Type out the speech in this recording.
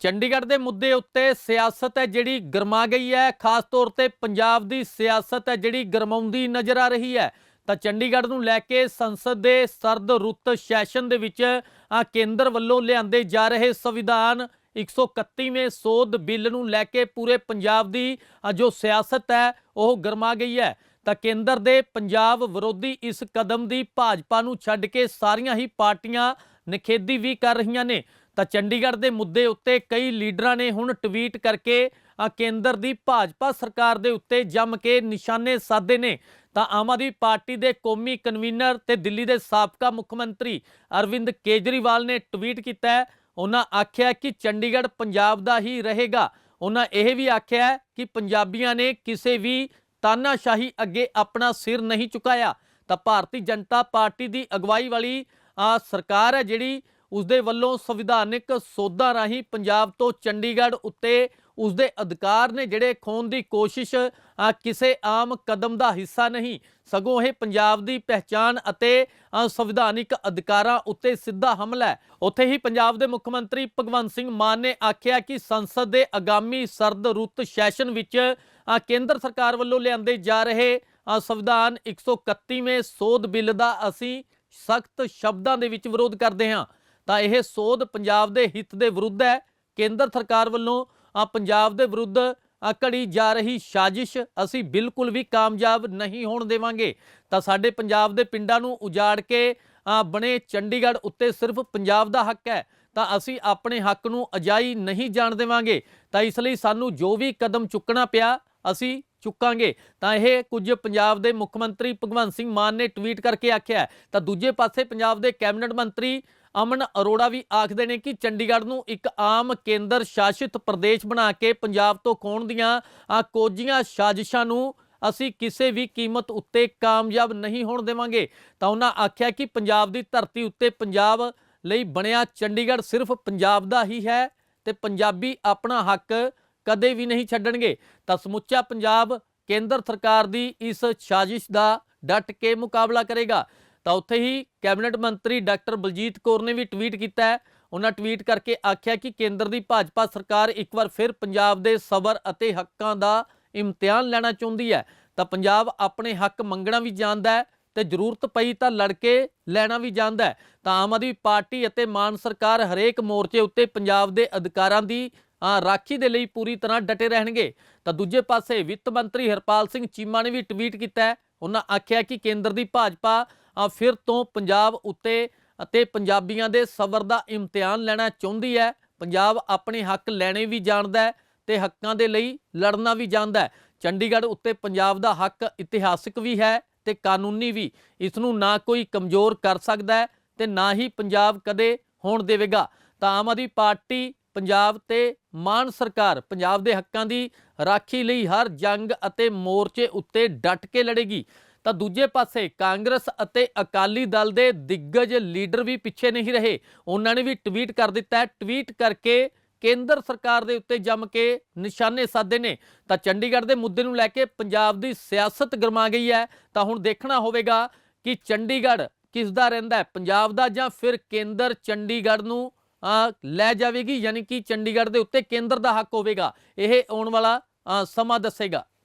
ਚੰਡੀਗੜ੍ਹ ਦੇ ਮੁੱਦੇ ਉੱਤੇ ਸਿਆਸਤ ਹੈ ਜਿਹੜੀ ਗਰਮਾ ਗਈ ਹੈ, ਖਾਸ ਤੌਰ ਤੇ ਪੰਜਾਬ ਦੀ ਸਿਆਸਤ ਹੈ ਜਿਹੜੀ ਗਰਮਾਉਂਦੀ ਨਜ਼ਰ ਆ ਰਹੀ ਹੈ। ਤਾਂ ਚੰਡੀਗੜ੍ਹ ਨੂੰ ਲੈ ਕੇ ਸੰਸਦ ਦੇ ਸਰਦ ਰੁੱਤ ਸੈਸ਼ਨ ਦੇ ਵਿੱਚ ਕੇਂਦਰ ਵੱਲੋਂ ਲਿਆਂਦੇ ਜਾ ਰਹੇ ਸੰਵਿਧਾਨ 131ਵੇਂ ਸੋਧ ਬਿੱਲ ਨੂੰ ਲੈ ਕੇ ਪੂਰੇ ਪੰਜਾਬ ਦੀ ਜੋ ਸਿਆਸਤ ਹੈ, ਉਹ ਗਰਮਾ ਗਈ ਹੈ। ਤਾਂ ਕੇਂਦਰ ਦੇ ਪੰਜਾਬ ਵਿਰੋਧੀ ਇਸ ਕਦਮ ਦੀ ਭਾਜਪਾ ਨੂੰ ਛੱਡ ਕੇ ਸਾਰੀਆਂ ਹੀ ਪਾਰਟੀਆਂ ਨਿਖੇਧੀ ਵੀ ਕਰ ਰਹੀਆਂ ਨੇ। ਤਾਂ ਚੰਡੀਗੜ੍ਹ ਦੇ ਮੁੱਦੇ ਉੱਤੇ ਕਈ ਲੀਡਰਾਂ ਨੇ ਹੁਣ ਟਵੀਟ ਕਰਕੇ ਕੇਂਦਰ ਦੀ ਭਾਜਪਾ ਸਰਕਾਰ ਦੇ ਉੱਤੇ ਜੰਮ ਕੇ ਨਿਸ਼ਾਨੇ ਸਾਧੇ ਨੇ। ਤਾਂ ਆਮ ਆਦਮੀ ਪਾਰਟੀ ਦੇ ਕੌਮੀ ਕਨਵੀਨਰ ਤੇ ਦਿੱਲੀ ਦੇ ਸਾਬਕਾ ਮੁੱਖ ਮੰਤਰੀ ਅਰਵਿੰਦ ਕੇਜਰੀਵਾਲ ਨੇ ਟਵੀਟ ਕੀਤਾ ਹੈ। ਉਹਨਾਂ ਆਖਿਆ ਕਿ ਚੰਡੀਗੜ੍ਹ ਪੰਜਾਬ ਦਾ ਹੀ ਰਹੇਗਾ। ਉਹਨਾਂ ਇਹ ਵੀ ਆਖਿਆ ਕਿ ਪੰਜਾਬੀਆਂ ਨੇ ਕਿਸੇ ਵੀ ਤਾਨਾਸ਼ਾਹੀ ਅੱਗੇ ਆਪਣਾ ਸਿਰ ਨਹੀਂ ਝੁਕਾਇਆ। ਤਾਂ ਭਾਰਤੀ ਜਨਤਾ ਪਾਰਟੀ ਦੀ ਅਗਵਾਈ ਵਾਲੀ ਸਰਕਾਰ ਹੈ ਜਿਹੜੀ ਉਸਦੇ ਵੱਲੋਂ ਸੰਵਿਧਾਨਿਕ ਸੋਧਾਂ ਰਾਹੀਂ ਪੰਜਾਬ ਤੋਂ ਚੰਡੀਗੜ੍ਹ ਉੱਤੇ ਉਸਦੇ ਅਧਿਕਾਰ ਨੇ ਜਿਹੜੇ ਖੋਣ ਦੀ ਕੋਸ਼ਿਸ਼ ਕਿਸੇ ਆਮ ਕਦਮ ਦਾ ਹਿੱਸਾ ਨਹੀਂ ਸਗੋਂ ਇਹ ਪੰਜਾਬ ਦੀ ਪਹਿਚਾਨ ਅਤੇ ਸੰਵਿਧਾਨਿਕ ਅਧਿਕਾਰਾਂ ਉੱਤੇ ਸਿੱਧਾ ਹਮਲਾ ਹੈ। ਉੱਥੇ ਹੀ ਪੰਜਾਬ ਦੇ ਮੁੱਖ ਮੰਤਰੀ ਭਗਵੰਤ ਸਿੰਘ ਮਾਨ ਨੇ ਆਖਿਆ ਕਿ ਸੰਸਦ ਦੇ ਆਗਾਮੀ ਸਰਦ ਰੁੱਤ ਸੈਸ਼ਨ ਵਿੱਚ ਕੇਂਦਰ ਸਰਕਾਰ ਵੱਲੋਂ ਲਿਆਂਦੇ ਜਾ ਰਹੇ ਅ, ਸੰਵਿਧਾਨ 131ਵੇਂ ਸੋਧ ਬਿੱਲ ਦਾ ਅਸੀਂ ਸਖਤ ਸ਼ਬਦਾਂ ਦੇ ਵਿੱਚ ਵਿਰੋਧ ਕਰਦੇ ਹਾਂ। ਤਾਂ ਇਹ ਸੋਧ ਪੰਜਾਬ ਦੇ ਹਿੱਤ ਦੇ ਵਿਰੁੱਧ ਹੈ। ਕੇਂਦਰ ਸਰਕਾਰ ਵੱਲੋਂ ਪੰਜਾਬ ਦੇ ਵਿਰੁੱਧ ਘੜੀ ਜਾ ਰਹੀ ਸਾਜ਼ਿਸ਼ ਅਸੀਂ ਬਿਲਕੁਲ ਵੀ ਕਾਮਯਾਬ ਨਹੀਂ ਹੋਣ ਦੇਵਾਂਗੇ। ਤਾਂ ਸਾਡੇ ਪੰਜਾਬ ਦੇ ਪਿੰਡਾਂ ਨੂੰ ਉਜਾੜ ਕੇ ਬਣੇ ਚੰਡੀਗੜ੍ਹ ਉੱਤੇ ਸਿਰਫ ਪੰਜਾਬ ਦਾ ਹੱਕ ਹੈ। ਤਾਂ ਅਸੀਂ ਆਪਣੇ ਹੱਕ ਨੂੰ ਅਜਾਈ ਨਹੀਂ ਜਾਣ ਦੇਵਾਂਗੇ। ਤਾਂ ਇਸ ਲਈ ਸਾਨੂੰ ਜੋ ਵੀ ਕਦਮ ਚੁੱਕਣਾ ਪਿਆ, ਅਸੀਂ ਚੁੱਕਾਂਗੇ। ਤਾਂ ਇਹ ਕੁਝ ਪੰਜਾਬ ਦੇ ਮੁੱਖ ਮੰਤਰੀ ਭਗਵੰਤ ਸਿੰਘ ਮਾਨ ਨੇ ਟਵੀਟ ਕਰਕੇ ਆਖਿਆ ਤਾਂ ਦੂਜੇ ਪਾਸੇ ਪੰਜਾਬ ਦੇ ਕੈਬਨਿਟ ਮੰਤਰੀ ਅਮਨ ਅਰੋੜਾ ਵੀ ਆਖਦੇ ਨੇ ਕਿ ਚੰਡੀਗੜ੍ਹ ਨੂੰ ਇੱਕ ਆਮ ਕੇਂਦਰ ਸ਼ਾਸਿਤ ਪ੍ਰਦੇਸ਼ ਬਣਾ ਕੇ ਪੰਜਾਬ ਤੋਂ ਖੋਣ ਦੀਆਂ ਆ ਕੋਝੀਆਂ ਸਾਜ਼ਿਸ਼ਾਂ ਨੂੰ ਅਸੀਂ ਕਿਸੇ ਵੀ ਕੀਮਤ ਉੱਤੇ ਕਾਮਯਾਬ ਨਹੀਂ ਹੋਣ ਦੇਵਾਂਗੇ। ਤਾਂ ਉਹਨਾਂ ਆਖਿਆ ਕਿ ਪੰਜਾਬ ਦੀ ਧਰਤੀ ਉੱਤੇ ਪੰਜਾਬ ਲਈ ਬਣਿਆ ਚੰਡੀਗੜ੍ਹ ਸਿਰਫ ਪੰਜਾਬ ਦਾ ਹੀ ਹੈ ਤੇ ਪੰਜਾਬੀ ਆਪਣਾ ਹੱਕ ਕਦੇ ਵੀ ਨਹੀਂ ਛੱਡਣਗੇ। ਤਾਂ ਸਮੁੱਚਾ ਪੰਜਾਬ ਕੇਂਦਰ ਸਰਕਾਰ ਦੀ ਇਸ ਸਾਜ਼ਿਸ਼ ਦਾ ਡਟ ਕੇ ਮੁਕਾਬਲਾ ਕਰੇਗਾ। ਤਾਂ ਉੱਥੇ ਹੀ ਕੈਬਨਿਟ ਮੰਤਰੀ ਡਾਕਟਰ ਬਲਜੀਤ ਕੌਰ ਨੇ ਵੀ ਟਵੀਟ ਕੀਤਾ ਹੈ। ਉਹਨਾਂ ਟਵੀਟ ਕਰਕੇ ਆਖਿਆ ਕਿ ਕੇਂਦਰ ਦੀ ਭਾਜਪਾ ਸਰਕਾਰ ਇੱਕ ਵਾਰ ਫਿਰ ਪੰਜਾਬ ਦੇ ਸਬਰ ਅਤੇ ਹੱਕਾਂ ਦਾ ਇਮਤਿਹਾਨ ਲੈਣਾ ਚਾਹੁੰਦੀ ਹੈ। ਤਾਂ ਪੰਜਾਬ ਆਪਣੇ ਹੱਕ ਮੰਗਣਾ ਵੀ ਜਾਣਦਾ ਹੈ ਤੇ ਜ਼ਰੂਰਤ ਪਈ ਤਾਂ ਲੜ ਕੇ ਲੈਣਾ ਵੀ ਜਾਣਦਾ ਤਾਂ ਆਮ ਆਦਮੀ ਪਾਰਟੀ ਅਤੇ ਮਾਨ ਸਰਕਾਰ ਹਰੇਕ ਮੋਰਚੇ ਉੱਤੇ ਪੰਜਾਬ ਦੇ ਅਧਿਕਾਰਾਂ ਦੀ ਰਾਖੀ ਦੇ ਲਈ ਪੂਰੀ ਤਰ੍ਹਾਂ ਡਟੇ ਰਹਿਣਗੇ। ਤਾਂ ਦੂਜੇ ਪਾਸੇ ਵਿੱਤ ਮੰਤਰੀ ਹਰਪਾਲ ਸਿੰਘ ਚੀਮਾ ਨੇ ਵੀ ਟਵੀਟ ਕੀਤਾ ਹੈ। ਉਹਨਾਂ ਆਖਿਆ ਕਿ ਕੇਂਦਰ ਦੀ ਭਾਜਪਾ ਫਿਰ ਤੋਂ ਪੰਜਾਬ ਉੱਤੇ ਅਤੇ ਪੰਜਾਬੀਆਂ ਦੇ ਸਬਰ ਦਾ ਇਮਤਿਹਾਨ ਲੈਣਾ ਚਾਹੁੰਦੀ ਹੈ। ਪੰਜਾਬ ਆਪਣੇ ਹੱਕ ਲੈਣੇ ਵੀ ਜਾਣਦਾ ਹੈ ਤੇ ਹੱਕਾਂ ਦੇ ਲਈ ਲੜਨਾ ਵੀ ਜਾਣਦਾ ਹੈ। ਚੰਡੀਗੜ੍ਹ ਉੱਤੇ ਪੰਜਾਬ ਦਾ ਹੱਕ ਇਤਿਹਾਸਿਕ ਵੀ ਹੈ ਤੇ ਕਾਨੂੰਨੀ ਵੀ। ਇਸ ਨੂੰ ਨਾ ਕੋਈ ਕਮਜ਼ੋਰ ਕਰ ਸਕਦਾ ਹੈ ਤੇ ਨਾ ਹੀ ਪੰਜਾਬ ਕਦੇ ਹੋਣ ਦੇਵੇਗਾ। ਤਾਂ ਆਮ ਆਦਮੀ ਪਾਰਟੀ ਪੰਜਾਬ ਤੇ ਮਾਨ ਸਰਕਾਰ ਪੰਜਾਬ ਦੇ ਹੱਕਾਂ ਦੀ ਰਾਖੀ ਲਈ ਹਰ ਜੰਗ ਅਤੇ ਮੋਰਚੇ ਉੱਤੇ ਡਟ ਕੇ ਲੜੇਗੀ। ਤਾਂ ਦੂਜੇ ਪਾਸੇ ਕਾਂਗਰਸ ਅਤੇ ਅਕਾਲੀ ਦਲ ਦੇ ਦਿੱਗਜ ਲੀਡਰ ਵੀ ਪਿੱਛੇ ਨਹੀਂ ਰਹੇ। ਉਹਨਾਂ ਨੇ ਵੀ ਟਵੀਟ ਕਰ ਦਿੱਤਾ ਟਵੀਟ ਕਰਕੇ ਕੇਂਦਰ ਸਰਕਾਰ ਦੇ ਉੱਤੇ ਜੰਮ ਕੇ ਨਿਸ਼ਾਨੇ ਸਾਧੇ ਨੇ। ਤਾਂ ਚੰਡੀਗੜ੍ਹ ਦੇ ਮੁੱਦੇ ਨੂੰ ਲੈ ਕੇ ਪੰਜਾਬ ਦੀ ਸਿਆਸਤ ਗਰਮਾ ਗਈ ਹੈ। ਤਾਂ ਹੁਣ ਦੇਖਣਾ ਹੋਵੇਗਾ ਕਿ ਚੰਡੀਗੜ੍ਹ ਕਿਸ ਦਾ ਰਹਿੰਦਾ ਪੰਜਾਬ ਦਾ ਜਾਂ ਫਿਰ ਕੇਂਦਰ ਚੰਡੀਗੜ੍ਹ ਨੂੰ ਲੈ ਜਾਵੇਗੀ, ਯਾਨੀ ਕਿ ਚੰਡੀਗੜ੍ਹ ਦੇ ਉੱਤੇ ਕੇਂਦਰ ਦਾ ਹੱਕ ਹੋਵੇਗਾ। ਇਹ ਆਉਣ ਵਾਲਾ ਸਮਾਂ ਦੱਸੇਗਾ।